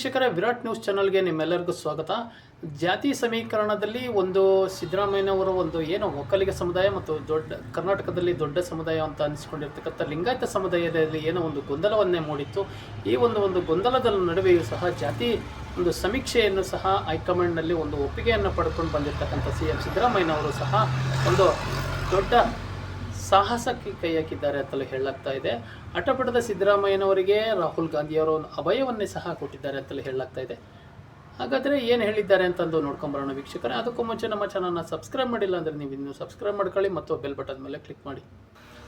ವೀಕ್ಷಕರೇ, ವಿರಾಟ್ ನ್ಯೂಸ್ ಚಾನಲ್ಗೆ ನಿಮ್ಮೆಲ್ಲರಿಗೂ ಸ್ವಾಗತ. ಜಾತಿ ಸಮೀಕರಣದಲ್ಲಿ ಒಂದು ಸಿದ್ದರಾಮಯ್ಯನವರ ಒಂದು ಏನು ಒಕ್ಕಲಿಗ ಸಮುದಾಯ ಮತ್ತು ದೊಡ್ಡ ಕರ್ನಾಟಕದಲ್ಲಿ ದೊಡ್ಡ ಸಮುದಾಯ ಅಂತ ಅನಿಸ್ಕೊಂಡಿರ್ತಕ್ಕಂಥ ಲಿಂಗಾಯತ ಸಮುದಾಯದಲ್ಲಿ ಏನೋ ಒಂದು ಗೊಂದಲವನ್ನೇ ಮೂಡಿತ್ತು. ಈ ಒಂದು ಒಂದು ಗೊಂದಲದ ನಡುವೆಯೂ ಸಹ ಜಾತಿ ಒಂದು ಸಮೀಕ್ಷೆಯನ್ನು ಸಹ ಹೈಕಮಾಂಡ್ನಲ್ಲಿ ಒಂದು ಒಪ್ಪಿಗೆಯನ್ನು ಪಡ್ಕೊಂಡು ಬಂದಿರತಕ್ಕಂಥ ಸಿ ಎಂ ಸಿದ್ದರಾಮಯ್ಯನವರು ಸಹ ಒಂದು ದೊಡ್ಡ ಸಾಹಸಕ್ಕೆ ಕೈ ಹಾಕಿದ್ದಾರೆ ಅಂತಲೂ ಹೇಳಲಾಗ್ತಾ ಇದೆ. ಹಠಪಟದ ಸಿದ್ದರಾಮಯ್ಯನವರಿಗೆ ರಾಹುಲ್ ಗಾಂಧಿಯವರು ಅಭಯವನ್ನೇ ಸಹ ಕೊಟ್ಟಿದ್ದಾರೆ ಅಂತಲೂ ಹೇಳಲಾಗ್ತಾ ಇದೆ. ಹಾಗಾದರೆ ಏನು ಹೇಳಿದ್ದಾರೆ ಅಂತಂದು ನೋಡ್ಕೊಂಬರೋಣ ವೀಕ್ಷಕರೇ. ಅದಕ್ಕೂ ಮುಂಚೆ ನಮ್ಮ ಚಾನಲ್ನ ಸಬ್ಸ್ಕ್ರೈಬ್ ಮಾಡಿಲ್ಲ ಅಂದರೆ ನೀವು ಇನ್ನೂ ಸಬ್ಸ್ಕ್ರೈಬ್ ಮಾಡ್ಕೊಳ್ಳಿ ಮತ್ತು ಬೆಲ್ ಬಟನ್ ಮೇಲೆ ಕ್ಲಿಕ್ ಮಾಡಿ.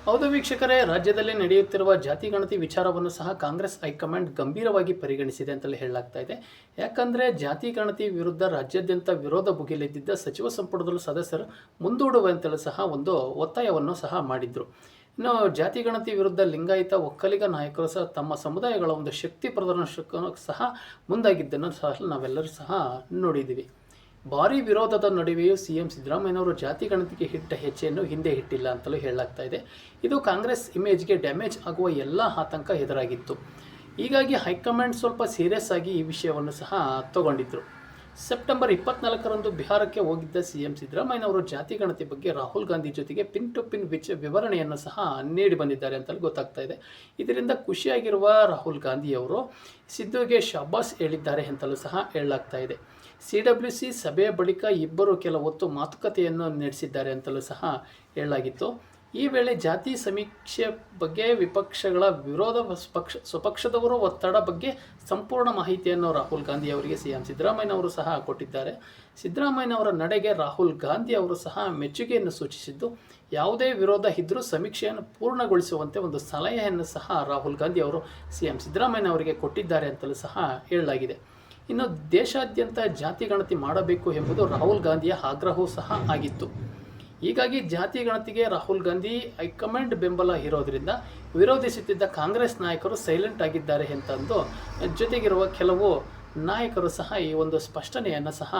ಹೌದು ವೀಕ್ಷಕರೇ, ರಾಜ್ಯದಲ್ಲಿ ನಡೆಯುತ್ತಿರುವ ಜಾತಿ ಗಣತಿ ವಿಚಾರವನ್ನು ಸಹ ಕಾಂಗ್ರೆಸ್ ಹೈಕಮಾಂಡ್ ಗಂಭೀರವಾಗಿ ಪರಿಗಣಿಸಿದೆ ಅಂತಲೇ ಹೇಳಲಾಗ್ತಾ ಇದೆ. ಯಾಕಂದರೆ ಜಾತಿ ಗಣತಿ ವಿರುದ್ಧ ರಾಜ್ಯಾದ್ಯಂತ ವಿರೋಧ ಭುಗಿಲೆದ್ದಿದ್ದ ಸಚಿವ ಸಂಪುಟದಲ್ಲೂ ಸದಸ್ಯರು ಮುಂದೂಡುವಂತಲೂ ಸಹ ಒಂದು ಒತ್ತಾಯವನ್ನು ಸಹ ಮಾಡಿದರು. ಇನ್ನು ಜಾತಿ ಗಣತಿ ವಿರುದ್ಧ ಲಿಂಗಾಯತ ಒಕ್ಕಲಿಗ ನಾಯಕರು ಸಹ ತಮ್ಮ ಸಮುದಾಯಗಳ ಒಂದು ಶಕ್ತಿ ಪ್ರದರ್ಶನಕ್ಕೂ ಸಹ ಮುಂದಾಗಿದ್ದನ್ನು ಸಹ ನಾವೆಲ್ಲರೂ ಸಹ ನೋಡಿದ್ದೀವಿ. ಭಾರಿ ವಿರೋಧದ ನಡುವೆಯೂ ಸಿ ಎಂ ಸಿದ್ದರಾಮಯ್ಯನವರು ಜಾತಿ ಗಣತಿಗೆ ಹಿಟ್ಟ ಹೆಚ್ಚೆಯನ್ನು ಹಿಂದೆ ಇಟ್ಟಿಲ್ಲ ಅಂತಲೂ ಹೇಳಲಾಗ್ತಾ ಇದೆ. ಇದು ಕಾಂಗ್ರೆಸ್ ಇಮೇಜ್ಗೆ ಡ್ಯಾಮೇಜ್ ಆಗುವ ಎಲ್ಲ ಆತಂಕ ಎದುರಾಗಿತ್ತು. ಹೀಗಾಗಿ ಹೈಕಮಾಂಡ್ ಸ್ವಲ್ಪ ಸೀರಿಯಸ್ ಆಗಿ ಈ ವಿಷಯವನ್ನು ಸಹ ತಗೊಂಡಿದ್ರು. ಸೆಪ್ಟೆಂಬರ್ ಇಪ್ಪತ್ನಾಲ್ಕರಂದು ಬಿಹಾರಕ್ಕೆ ಹೋಗಿದ್ದ ಸಿ ಎಂ ಸಿದ್ದರಾಮಯ್ಯನವರು ಜಾತಿ ಗಣತಿ ಬಗ್ಗೆ ರಾಹುಲ್ ಗಾಂಧಿ ಜೊತೆಗೆ ಪಿನ್ ಟು ಪಿನ್ ವಿಚ ವಿವರಣೆಯನ್ನು ಸಹ ನೀಡಿ ಬಂದಿದ್ದಾರೆ ಅಂತಲೂ ಗೊತ್ತಾಗ್ತಾ ಇದೆ. ಇದರಿಂದ ಖುಷಿಯಾಗಿರುವ ರಾಹುಲ್ ಗಾಂಧಿ ಅವರು ಸಿದ್ದುಗೆ ಶಾಬಾಸ್ ಹೇಳಿದ್ದಾರೆ ಅಂತಲೂ ಸಹ ಹೇಳಲಾಗ್ತಾ ಇದೆ. ಸಿ ಡಬ್ಲ್ಯೂ ಸಿ ಸಭೆಯ ಬಳಿಕ ಇಬ್ಬರು ಕೆಲವೊತ್ತು ಮಾತುಕತೆಯನ್ನು ನಡೆಸಿದ್ದಾರೆ ಅಂತಲೂ ಸಹ ಹೇಳಲಾಗಿತ್ತು. ಈ ವೇಳೆ ಜಾತಿ ಸಮೀಕ್ಷೆ ಬಗ್ಗೆ ವಿಪಕ್ಷಗಳ ವಿರೋಧ ಪಕ್ಷ, ಸ್ವಪಕ್ಷದವರು ಒತ್ತಡ ಬಗ್ಗೆ ಸಂಪೂರ್ಣ ಮಾಹಿತಿಯನ್ನು ರಾಹುಲ್ ಗಾಂಧಿ ಅವರಿಗೆ ಸಿ ಎಂ ಸಿದ್ದರಾಮಯ್ಯನವರು ಸಹ ಕೊಟ್ಟಿದ್ದಾರೆ. ಸಿದ್ದರಾಮಯ್ಯನವರ ನಡೆಗೆ ರಾಹುಲ್ ಗಾಂಧಿ ಅವರು ಸಹ ಮೆಚ್ಚುಗೆಯನ್ನು ಸೂಚಿಸಿದ್ದು, ಯಾವುದೇ ವಿರೋಧ ಇದ್ದರೂ ಸಮೀಕ್ಷೆಯನ್ನು ಪೂರ್ಣಗೊಳಿಸುವಂತೆ ಒಂದು ಸಲಹೆಯನ್ನು ಸಹ ರಾಹುಲ್ ಗಾಂಧಿ ಅವರು ಸಿ ಎಂ ಸಿದ್ದರಾಮಯ್ಯನವರಿಗೆ ಕೊಟ್ಟಿದ್ದಾರೆ ಅಂತಲೂ ಸಹ ಹೇಳಲಾಗಿದೆ. ಇನ್ನು ದೇಶಾದ್ಯಂತ ಜಾತಿ ಗಣತಿ ಮಾಡಬೇಕು ಎಂಬುದು ರಾಹುಲ್ ಗಾಂಧಿಯ ಆಗ್ರಹವೂ ಸಹ ಆಗಿತ್ತು. ಹೀಗಾಗಿ ಜಾತಿ ಗಣತಿಗೆ ರಾಹುಲ್ ಗಾಂಧಿ ಹೈಕಮಾಂಡ್ ಬೆಂಬಲ ಇರೋದ್ರಿಂದ ವಿರೋಧಿಸುತ್ತಿದ್ದ ಕಾಂಗ್ರೆಸ್ ನಾಯಕರು ಸೈಲೆಂಟ್ ಆಗಿದ್ದಾರೆ ಅಂತಂದು ಜೊತೆಗಿರುವ ಕೆಲವು ನಾಯಕರು ಸಹ ಈ ಒಂದು ಸ್ಪಷ್ಟನೆಯನ್ನು ಸಹ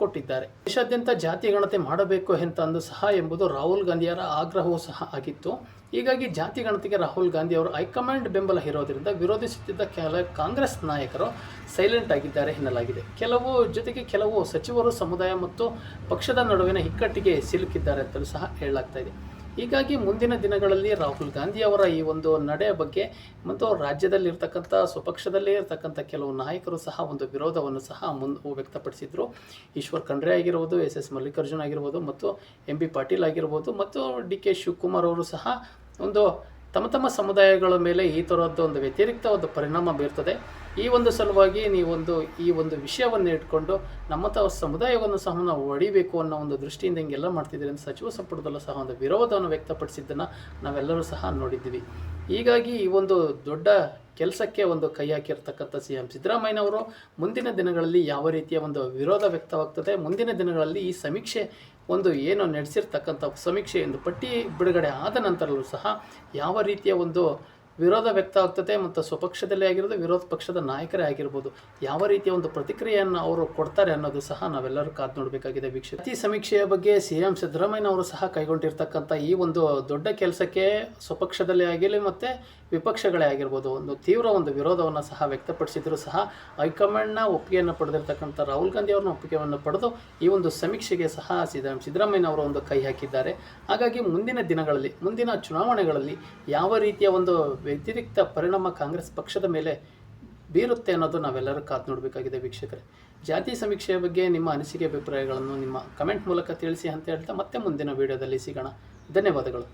ಕೊಟ್ಟಿದ್ದಾರೆ. ದೇಶಾದ್ಯಂತ ಜಾತಿ ಗಣತಿ ಮಾಡಬೇಕು ಅಂತಂದು ಸಹ ಎಂಬುದು ರಾಹುಲ್ ಗಾಂಧಿಯವರ ಆಗ್ರಹವೂ ಸಹ ಆಗಿತ್ತು. ಹೀಗಾಗಿ ಜಾತಿ ಗಣತಿಗೆ ರಾಹುಲ್ ಗಾಂಧಿ ಅವರು ಹೈಕಮಾಂಡ್ ಬೆಂಬಲ ಇರೋದ್ರಿಂದ ವಿರೋಧಿಸುತ್ತಿದ್ದ ಕೆಲ ಕಾಂಗ್ರೆಸ್ ನಾಯಕರು ಸೈಲೆಂಟ್ ಆಗಿದ್ದಾರೆ ಎನ್ನಲಾಗಿದೆ. ಕೆಲವು ಜೊತೆಗೆ ಕೆಲವು ಸಚಿವರು ಸಮುದಾಯ ಮತ್ತು ಪಕ್ಷದ ನಡುವಿನ ಇಕ್ಕಟ್ಟಿಗೆ ಸಿಲುಕಿದ್ದಾರೆ ಅಂತಲೂ ಸಹ ಹೇಳಲಾಗ್ತಾ ಇದೆ. ಹೀಗಾಗಿ ಮುಂದಿನ ದಿನಗಳಲ್ಲಿ ರಾಹುಲ್ ಗಾಂಧಿ ಅವರ ಈ ಒಂದು ನಡೆಯ ಬಗ್ಗೆ ಮತ್ತು ರಾಜ್ಯದಲ್ಲಿರ್ತಕ್ಕಂಥ ಸ್ವಪಕ್ಷದಲ್ಲೇ ಇರ್ತಕ್ಕಂಥ ಕೆಲವು ನಾಯಕರು ಸಹ ಒಂದು ವಿರೋಧವನ್ನು ಸಹ ಮುಂದೆ ವ್ಯಕ್ತಪಡಿಸಿದರು. ಈಶ್ವರ್ ಖಂಡ್ರೆ ಆಗಿರ್ಬೋದು, ಎಸ್ ಎಸ್ ಮಲ್ಲಿಕಾರ್ಜುನ್ ಆಗಿರ್ಬೋದು ಮತ್ತು ಎಂ ಬಿ ಪಾಟೀಲ್ ಆಗಿರ್ಬೋದು ಮತ್ತು ಡಿ ಕೆ ಶಿವಕುಮಾರ್ ಅವರು ಸಹ ಒಂದು ತಮ್ಮ ತಮ್ಮ ಸಮುದಾಯಗಳ ಮೇಲೆ ಈ ಥರದ್ದು ಒಂದು ವ್ಯತಿರಿಕ್ತ ಒಂದು ಪರಿಣಾಮ ಬೀರ್ತದೆ. ಈ ಒಂದು ಸಲುವಾಗಿ ನೀವೊಂದು ಈ ಒಂದು ವಿಷಯವನ್ನು ಇಟ್ಕೊಂಡು ನಮ್ಮ ತಾವು ಸಮುದಾಯವನ್ನು ಸಹ ನಾವು ಒಡಿಬೇಕು ಅನ್ನೋ ಒಂದು ದೃಷ್ಟಿಯಿಂದ ಹಿಂಗೆಲ್ಲ ಮಾಡ್ತಿದ್ದೀರಿ ಅಂತ ಸಚಿವ ಸಂಪುಟದಲ್ಲೂ ಸಹ ಒಂದು ವಿರೋಧವನ್ನು ವ್ಯಕ್ತಪಡಿಸಿದ್ದನ್ನು ನಾವೆಲ್ಲರೂ ಸಹ ನೋಡಿದ್ದೀವಿ. ಹೀಗಾಗಿ ಈ ಒಂದು ದೊಡ್ಡ ಕೆಲಸಕ್ಕೆ ಒಂದು ಕೈ ಹಾಕಿರ್ತಕ್ಕಂಥ ಸಿ ಎಂ ಸಿದ್ದರಾಮಯ್ಯನವರು ಮುಂದಿನ ದಿನಗಳಲ್ಲಿ ಯಾವ ರೀತಿಯ ಒಂದು ವಿರೋಧ ವ್ಯಕ್ತವಾಗ್ತದೆ, ಮುಂದಿನ ದಿನಗಳಲ್ಲಿ ಈ ಸಮೀಕ್ಷೆ ಒಂದು ಏನು ನಡೆಸಿರ್ತಕ್ಕಂಥ ಸಮೀಕ್ಷೆ ಎಂದು ಪಟ್ಟಿ ಬಿಡುಗಡೆ ಆದ ನಂತರಲ್ಲೂ ಸಹ ಯಾವ ರೀತಿಯ ಒಂದು ವಿರೋಧ ವ್ಯಕ್ತ ಆಗ್ತದೆ ಮತ್ತು ಸ್ವಪಕ್ಷದಲ್ಲೇ ಆಗಿರೋದು, ವಿರೋಧ ಪಕ್ಷದ ನಾಯಕರೇ ಆಗಿರ್ಬೋದು. ಯಾವ ರೀತಿಯ ಒಂದು ಪ್ರತಿಕ್ರಿಯೆಯನ್ನು ಅವರು ಕೊಡ್ತಾರೆ ಅನ್ನೋದು ಸಹ ನಾವೆಲ್ಲರೂ ಕಾದು ನೋಡಬೇಕಾಗಿದೆ ವೀಕ್ಷಕ ಪ್ರತಿ ಸಮೀಕ್ಷೆಯ ಬಗ್ಗೆ ಸಿ ಎಂ ಸಿದ್ದರಾಮಯ್ಯನವರು ಸಹ ಕೈಗೊಂಡಿರ್ತಕ್ಕಂಥ ಈ ಒಂದು ದೊಡ್ಡ ಕೆಲಸಕ್ಕೆ ಸ್ವಪಕ್ಷದಲ್ಲೇ ಆಗಿರಲಿ ಮತ್ತು ವಿಪಕ್ಷಗಳೇ ಆಗಿರ್ಬೋದು. ಒಂದು ತೀವ್ರ ಒಂದು ವಿರೋಧವನ್ನು ಸಹ ವ್ಯಕ್ತಪಡಿಸಿದರೂ ಸಹ ಹೈಕಮಾಂಡ್ನ ಒಪ್ಪಿಗೆಯನ್ನು ಪಡೆದಿರ್ತಕ್ಕಂಥ ರಾಹುಲ್ ಗಾಂಧಿ ಅವ್ರನ್ನ ಒಪ್ಪಿಗೆಯನ್ನು ಪಡೆದು ಈ ಒಂದು ಸಮೀಕ್ಷೆಗೆ ಸಹ ಸಿದ್ದರಾಮ ಸಿದ್ದರಾಮಯ್ಯನವರು ಒಂದು ಕೈ ಹಾಕಿದ್ದಾರೆ. ಹಾಗಾಗಿ ಮುಂದಿನ ದಿನಗಳಲ್ಲಿ, ಮುಂದಿನ ಚುನಾವಣೆಗಳಲ್ಲಿ ಯಾವ ರೀತಿಯ ಒಂದು ವ್ಯತಿರಿಕ್ತ ಪರಿಣಾಮ ಕಾಂಗ್ರೆಸ್ ಪಕ್ಷದ ಮೇಲೆ ಬೀರುತ್ತೆ ಅನ್ನೋದು ನಾವೆಲ್ಲರೂ ಕಾತು ನೋಡಬೇಕಾಗಿದೆ ವೀಕ್ಷಕರೇ. ಜಾತಿ ಸಮೀಕ್ಷೆಯ ಬಗ್ಗೆ ನಿಮ್ಮ ಅನಿಸಿಕೆ ಅಭಿಪ್ರಾಯಗಳನ್ನು ನಿಮ್ಮ ಕಮೆಂಟ್ ಮೂಲಕ ತಿಳಿಸಿ ಅಂತ ಹೇಳ್ತಾ ಮತ್ತೆ ಮುಂದಿನ ವಿಡಿಯೋದಲ್ಲಿ ಸಿಗೋಣ. ಧನ್ಯವಾದಗಳು.